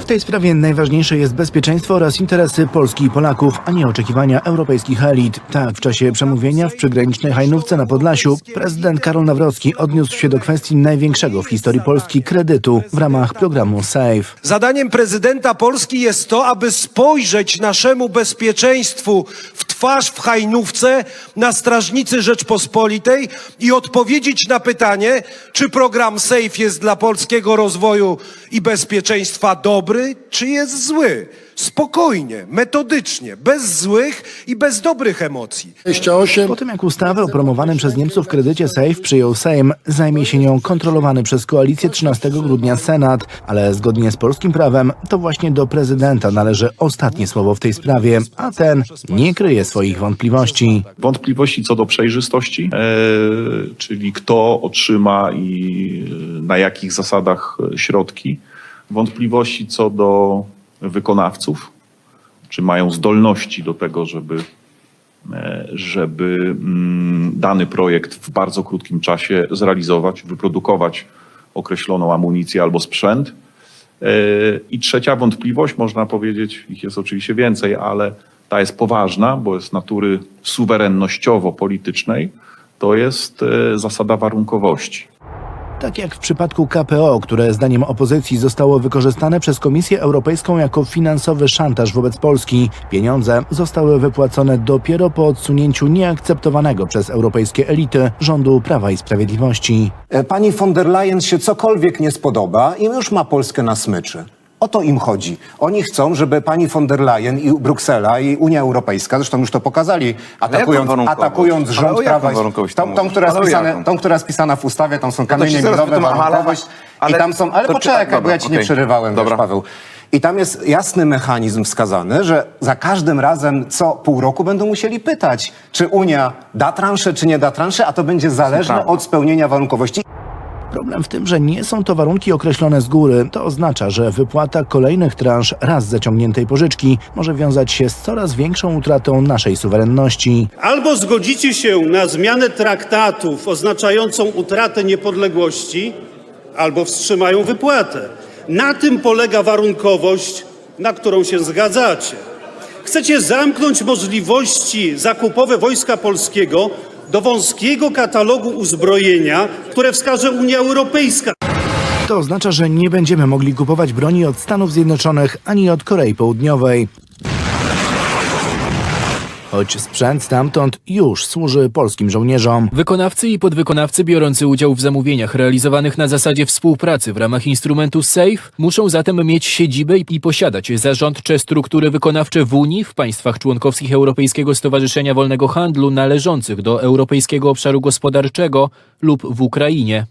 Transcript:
W tej sprawie najważniejsze jest bezpieczeństwo oraz interesy Polski i Polaków, a nie oczekiwania europejskich elit. Tak, w czasie przemówienia w przygranicznej Hajnówce na Podlasiu prezydent Karol Nawrocki odniósł się do kwestii największego w historii Polski kredytu w ramach programu SAFE. Zadaniem prezydenta Polski jest to, aby spojrzeć naszemu bezpieczeństwu w twarz w Hajnówce na strażnicy Rzeczpospolitej i odpowiedzieć na pytanie, czy program SAFE jest dla polskiego rozwoju i bezpieczeństwa dobry, czy jest zły. Spokojnie, metodycznie, bez złych i bez dobrych emocji. 28. Po tym jak ustawę o promowanym przez Niemców kredycie SAFE przyjął Sejm, zajmie się nią kontrolowany przez koalicję 13 grudnia Senat, ale zgodnie z polskim prawem to właśnie do prezydenta należy ostatnie słowo w tej sprawie, a ten nie kryje swoich wątpliwości. wątpliwości co do przejrzystości, e, czyli kto otrzyma i e, na jakich zasadach e, środki, wątpliwości co do wykonawców, czy mają zdolności do tego, żeby, e, żeby mm, dany projekt w bardzo krótkim czasie zrealizować, wyprodukować określoną amunicję albo sprzęt. E, I trzecia wątpliwość, można powiedzieć, ich jest oczywiście więcej, ale ta jest poważna, bo jest natury suwerennościowo-politycznej, to jest e, zasada warunkowości. Tak jak w przypadku KPO, które zdaniem opozycji zostało wykorzystane przez Komisję Europejską jako finansowy szantaż wobec Polski, pieniądze zostały wypłacone dopiero po odsunięciu nieakceptowanego przez europejskie elity rządu Prawa i Sprawiedliwości. E, Pani von der Leyen się cokolwiek nie spodoba i już ma Polskę na smyczy. O to im chodzi. Oni chcą, żeby pani von der Leyen i Bruksela i Unia Europejska, zresztą już to pokazali, atakując, atakując rząd o jaką Prawa i warunkowość tą, tą, która jest Ale o pisane, jaką? tą, która jest pisana w ustawie, tam są kamienie się zaraz milowe, ale- warunkowość ale- i tam są... Ale to- poczekaj, dobra, bo ja ci nie okej. przerywałem, Dobra. wiesz, Paweł. I tam jest jasny mechanizm wskazany, że za każdym razem co pół roku będą musieli pytać, czy Unia da transzę, czy nie da transzę, a to będzie zależne prawda. od spełnienia warunkowości. Problem w tym, że nie są to warunki określone z góry. To oznacza, że wypłata kolejnych transz raz zaciągniętej pożyczki może wiązać się z coraz większą utratą naszej suwerenności. Albo zgodzicie się na zmianę traktatów oznaczającą utratę niepodległości, albo wstrzymają wypłatę. Na tym polega warunkowość, na którą się zgadzacie. Chcecie zamknąć możliwości zakupowe Wojska Polskiego do wąskiego katalogu uzbrojenia, które wskaże Unia Europejska. To oznacza, że nie będziemy mogli kupować broni od Stanów Zjednoczonych ani od Korei Południowej. Choć sprzęt stamtąd już służy polskim żołnierzom. Wykonawcy i podwykonawcy biorący udział w zamówieniach realizowanych na zasadzie współpracy w ramach instrumentu SAFE muszą zatem mieć siedzibę i posiadać zarządcze struktury wykonawcze w Unii, w państwach członkowskich Europejskiego Stowarzyszenia Wolnego Handlu należących do Europejskiego Obszaru Gospodarczego lub w Ukrainie.